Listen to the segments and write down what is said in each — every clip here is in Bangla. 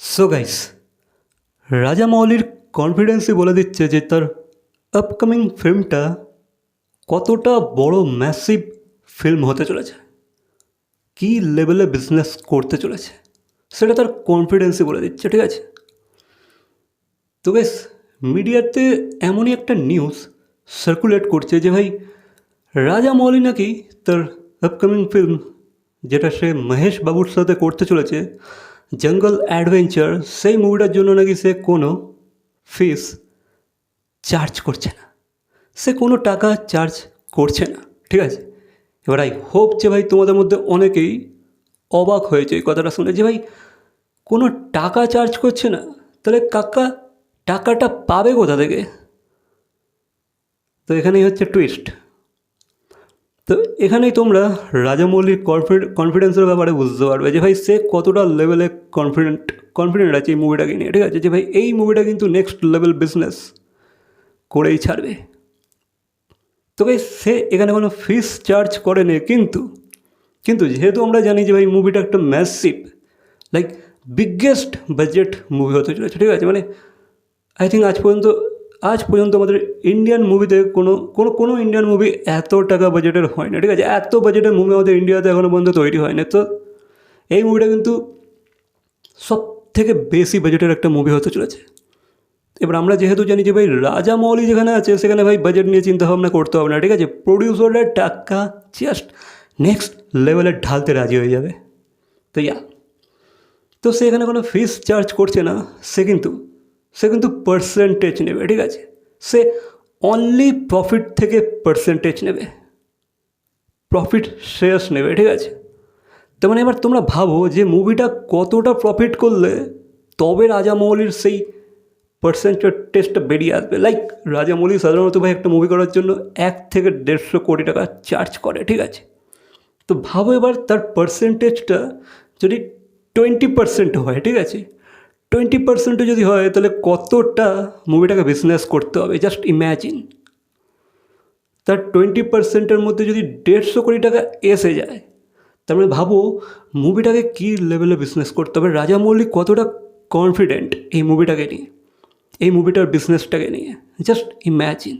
সো গাইস রাজা মৌলির কনফিডেন্সই বলে দিচ্ছে যে তার আপকামিং ফিল্মটা কতটা বড় ম্যাসিভ ফিল্ম হতে চলেছে কী লেভেলে বিজনেস করতে চলেছে সেটা তার কনফিডেন্সই বলে দিচ্ছে ঠিক আছে তো বেশ মিডিয়াতে এমনই একটা নিউজ সার্কুলেট করছে যে ভাই রাজা মৌলি নাকি তার আপকামিং ফিল্ম যেটা সে মহেশ বাবুর সাথে করতে চলেছে জঙ্গল অ্যাডভেঞ্চার, সেই মুভিটার জন্য নাকি সে কোনো ফিস চার্জ করছে না। সে কোনো টাকা চার্জ করছে না, ঠিক আছে? এবার আই হোপ যে ভাই তোমাদের মধ্যে অনেকেই অবাক হয়েছে এই কথাটা শুনে যে ভাই, কোনো টাকা চার্জ করছে না? তাহলে কাকা টাকাটা পাবে কোথা থেকে? তো এখানেই হচ্ছে টুইস্ট তো এখানেই তোমরা রাজামৌলির কনফিডেন্সের ব্যাপারে বুঝতে পারবে যে ভাই সে কতটা লেভেলে কনফিডেন্ট কনফিডেন্ট আছে এই মুভিটাকে নিয়ে, ঠিক আছে? যে ভাই এই মুভিটা কিন্তু নেক্সট লেভেল বিজনেস করেই ছাড়বে। তো ভাই সে এখানে কোনো ফিস চার্জ করেনি, কিন্তু কিন্তু যেহেতু আমরা জানি যে ভাই মুভিটা একটা massive like biggest budget movie হতে চলেছে, ঠিক আছে? মানে আই থিঙ্ক আজ পর্যন্ত আজ পর্যন্ত আমাদের ইন্ডিয়ান মুভিতে কোনো কোনো কোনো ইন্ডিয়ান মুভি এত টাকা বাজেটের হয় না ঠিক আছে? এত বাজেটের মুভি আমাদের ইন্ডিয়াতে এখনও পর্যন্ত তৈরি হয় না তো এই মুভিটা কিন্তু সব থেকে বেশি বাজেটের একটা মুভি হতে চলেছে। এবার আমরা যেহেতু জানি যে ভাই রাজা মৌলি যেখানে আছে, সেখানে ভাই বাজেট নিয়ে চিন্তা ভাবনা করতে হবে না, ঠিক আছে? প্রডিউসাররা টাকা জাস্ট নেক্সট লেভেলে ঢালতে রাজি হয়ে যাবে। তো ইয়া তো সে এখানে কোনো ফিস চার্জ করছে না, সে কিন্তু সে কিন্তু পার্সেন্টেজ নেবে, ঠিক আছে? সে অনলি প্রফিট থেকে পার্সেন্টেজ নেবে। প্রফিট শেষ নেবে, ঠিক আছে? তার মানে এবার তোমরা ভাবো যে মুভিটা কতটা প্রফিট করলে, তবে রাজামৌলির সেই পার্সেন্টেজটা বেরিয়ে আসবে। লাইক রাজামৌলি সাধারণত ভাই একটা মুভি করার জন্য এক থেকে দেড়শো কোটি টাকা চার্জ করে, ঠিক আছে? তো ভাবো এবার তার পার্সেন্টেজটা যদি টোয়েন্টি পার্সেন্ট হয়, ঠিক আছে? টোয়েন্টি পার্সেন্টও যদি হয়, তাহলে কতটা মুভিটাকে বিজনেস করতে হবে? জাস্ট ইম্যাজিন তার টোয়েন্টি পার্সেন্টের মধ্যে যদি দেড়শো কোটি টাকা এসে যায়, তার মানে ভাবো মুভিটাকে কী লেভেলে বিজনেস করতে হবে? রাজামৌলি কতটা কনফিডেন্ট এই মুভিটাকে নিয়ে? এই মুভিটার বিজনেসটাকে নিয়ে? Just imagine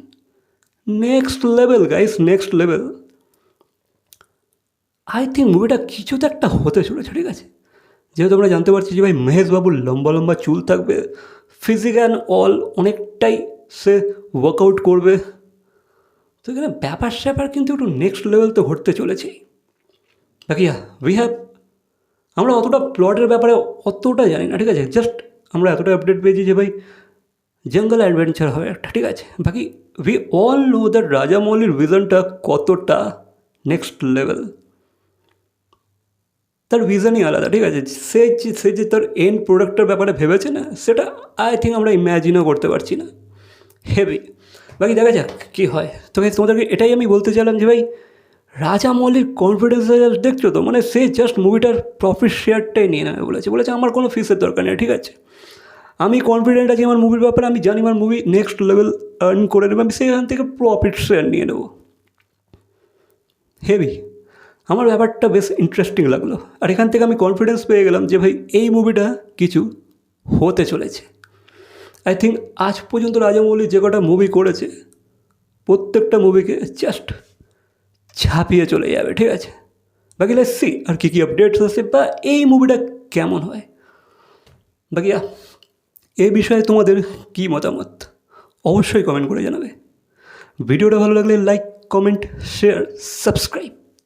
next level guys next level I think মুভিটা কিছু তো একটা হতে চলেছে, ঠিক আছে? যেহেতু আমরা জানতে পারছি যে ভাই মহেশবাবুর লম্বা লম্বা চুল থাকবে ফিজিক অ্যান্ড অল অনেকটাই সে ওয়ার্কআউট করবে। তো এখানে ব্যাপার স্যাপার কিন্তু একটু নেক্সট লেভেল তো ঘটতে চলেছে। বাকি উই হ্যাভ আমরা অতটা প্লটের ব্যাপারে অতটা জানি না, ঠিক আছে? জাস্ট আমরা এতটা আপডেট পেয়েছি যে ভাই জঙ্গল অ্যাডভেঞ্চার হবে একটা, ঠিক আছে? বাকি উই অল নো দ্যাট রাজামৌলির ভিজনটা কতটা নেক্সট লেভেল তার ভিজনই আলাদা, ঠিক আছে? সে যে সে যে তার এন্ড প্রোডাক্টের ব্যাপারে ভেবেছে না, সেটা আই থিঙ্ক আমরা ইম্যাজিনও করতে পারছি না। হেভি বাকি দেখা যাক কী হয়। তবে তোমাদেরকে এটাই আমি বলতে চাইলাম যে ভাই, রাজা মৌলির কনফিডেন্স দেখছ তো? মানে সে জাস্ট মুভিটার প্রফিট শেয়ারটাই নিয়ে নেবে বলেছে। বলেছে, আমার কোনো ফিসের দরকার নেই ঠিক আছে? আমি কনফিডেন্ট আছি আমার মুভির ব্যাপারে, আমি জানি আমার মুভি নেক্সট লেভেল আর্ন করে নেবে, আমি সেখান থেকে প্রফিট শেয়ার নিয়ে নেব। হেভি আমার ব্যাপারটা বেশ ইন্টারেস্টিং লাগল। আর এখান থেকে আমি কনফিডেন্স পেয়ে গেলাম যে ভাই, এই মুভিটা কিছু হতে চলেছে। আই থিঙ্ক আজ পর্যন্ত রাজামৌলি যে কটা মুভি করেছে, প্রত্যেকটা মুভিকে জাস্ট ছাপিয়ে চলে যাবে, ঠিক আছে? বাকি সি আর কী কী আপডেটস আছে বা এই মুভিটা কেমন হয়। বাকি এই বিষয়ে তোমাদের কী মতামত? অবশ্যই কমেন্ট করে জানাবে। ভিডিওটা ভালো লাগলে লাইক কমেন্ট শেয়ার সাবস্ক্রাইব